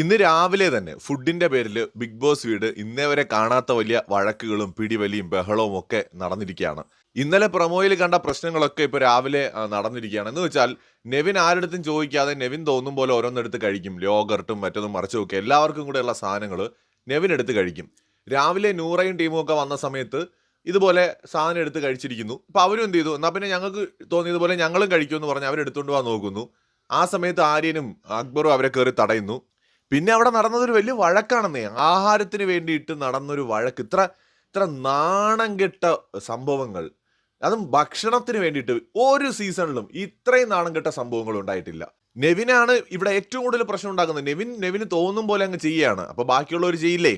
ഇന്ന് രാവിലെ തന്നെ ഫുഡിന്റെ പേരിൽ ബിഗ് ബോസ് വീട് ഇന്നേ വരെ കാണാത്ത വലിയ വഴക്കുകളും പിടിവലിയും ബഹളവും ഒക്കെ നടന്നിരിക്കുകയാണ്. ഇന്നലെ പ്രൊമോയിൽ കണ്ട പ്രശ്നങ്ങളൊക്കെ ഇപ്പൊ രാവിലെ നടന്നിരിക്കുകയാണ്. എന്ന് വെച്ചാൽ നെവിൻ ആരുടെടുത്തും ചോദിക്കാതെ നെവിൻ തോന്നും പോലെ ഓരോന്നെടുത്ത് കഴിക്കും. യോഗർട്ടും മറ്റൊന്നും മറിച്ചും ഒക്കെ എല്ലാവർക്കും കൂടെയുള്ള സാധനങ്ങൾ നെവിൻ എടുത്ത് കഴിക്കും. രാവിലെ നൂറയും ടീമും ഒക്കെ വന്ന സമയത്ത് ഇതുപോലെ സാധനം എടുത്ത് കഴിച്ചിരിക്കുന്നു. അപ്പൊ അവരും എന്ത് ചെയ്തു? എന്നാൽ പിന്നെ ഞങ്ങൾക്ക് തോന്നിയതുപോലെ ഞങ്ങളും കഴിക്കുമെന്ന് പറഞ്ഞ് അവരെടുത്തുകൊണ്ട് പോകാൻ നോക്കുന്നു. ആ സമയത്ത് ആര്യനും അക്ബറും അവരെ കയറി തടയുന്നു. പിന്നെ അവിടെ നടന്നതൊരു വലിയ വഴക്കാണെന്നേ. ആഹാരത്തിന് വേണ്ടിയിട്ട് നടന്നൊരു വഴക്ക്. ഇത്ര ഇത്ര നാണം കെട്ട സംഭവങ്ങൾ. അതും ഭക്ഷണത്തിന് വേണ്ടിയിട്ട് ഒരു സീസണിലും ഇത്രയും നാണം കെട്ട സംഭവങ്ങൾ ഉണ്ടായിട്ടില്ല. നെവിനാണ് ഇവിടെ ഏറ്റവും കൂടുതൽ പ്രശ്നം ഉണ്ടാക്കുന്നത്. നെവിൻ നെവിന് തോന്നും പോലെ അങ്ങ് ചെയ്യുകയാണ്. അപ്പൊ ബാക്കിയുള്ളവർ ചെയ്യില്ലേ?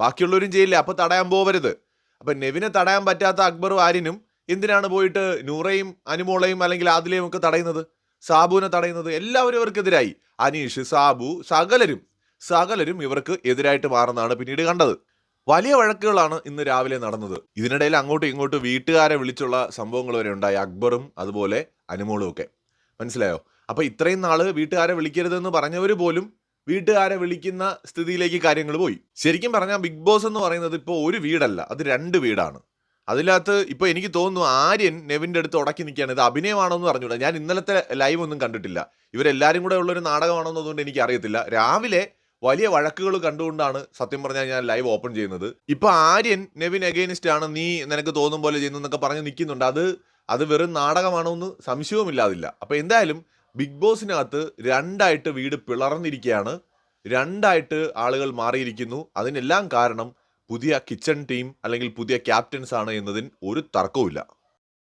ബാക്കിയുള്ളവരും ചെയ്യില്ലേ? അപ്പൊ തടയാൻ പോവരുത്. അപ്പൊ നെവിനെ തടയാൻ പറ്റാത്ത അക്ബറും ആര്യനും എന്തിനാണ് പോയിട്ട് നൂറയും അനുമോളയും അല്ലെങ്കിൽ ആദിലയും ഒക്കെ തടയുന്നത്? സാബുവിനെ തടയുന്നത് എല്ലാവരും ഇവർക്കെതിരായി അനീഷ് സാബു സകലരും സകലരും ഇവർക്ക് എതിരായിട്ട് മാറുന്നതാണ് പിന്നീട് കണ്ടത്. വലിയ വഴക്കുകളാണ് ഇന്ന് രാവിലെ നടന്നത്. ഇതിനിടയിൽ അങ്ങോട്ടും ഇങ്ങോട്ടും വീട്ടുകാരെ വിളിച്ചുള്ള സംഭവങ്ങൾ വരെ ഉണ്ടായി. അക്ബറും അതുപോലെ അനുമോളും ഒക്കെ. മനസ്സിലായോ? അപ്പോൾ ഇത്രയും നാൾ വീട്ടുകാരെ വിളിക്കരുതെന്ന് പറഞ്ഞവർ പോലും വീട്ടുകാരെ വിളിക്കുന്ന സ്ഥിതിയിലേക്ക് കാര്യങ്ങൾ പോയി. ശരിക്കും പറഞ്ഞാൽ ബിഗ് ബോസ് എന്ന് പറയുന്നത് ഇപ്പോൾ ഒരു വീടല്ല അത് രണ്ട് വീടാണ്. അതിനകത്ത് ഇപ്പോൾ എനിക്ക് തോന്നുന്നു ആര്യൻ നെവിന്റെ അടുത്ത് ഉടക്കി നിൽക്കുകയാണ്. ഇത് അഭിനയമാണോ എന്ന് പറഞ്ഞുകൂടാ ഞാൻ ഇന്നലത്തെ ലൈവ് ഒന്നും കണ്ടിട്ടില്ല. ഇവരെല്ലാവരും കൂടെ ഉള്ളൊരു നാടകമാണോ എന്നതുകൊണ്ട് എനിക്ക് അറിയത്തില്ല. രാവിലെ വലിയ വഴക്കുകൾ കണ്ടുകൊണ്ടാണ് സത്യം പറഞ്ഞാൽ ഞാൻ ലൈവ് ഓപ്പൺ ചെയ്യുന്നത്. ഇപ്പൊ ആര്യൻ നെവിൻ അഗെയിനിസ്റ്റ് ആണ് നീ നിനക്ക് തോന്നും പോലെ ചെയ്യുന്നു എന്നൊക്കെ പറഞ്ഞ് നിൽക്കുന്നുണ്ട്. അത് അത് വെറും നാടകമാണോ എന്ന് സംശയവുമില്ലാതില്ല. അപ്പൊ എന്തായാലും ബിഗ് ബോസിനകത്ത് രണ്ടായിട്ട് വീട് പിളർന്നിരിക്കുകയാണ്. രണ്ടായിട്ട് ആളുകൾ മാറിയിരിക്കുന്നു. അതിനെല്ലാം കാരണം പുതിയ കിച്ചൺ ടീം അല്ലെങ്കിൽ പുതിയ ക്യാപ്റ്റൻസ് ആണ് എന്നതിന് ഒരു തർക്കവുമില്ല.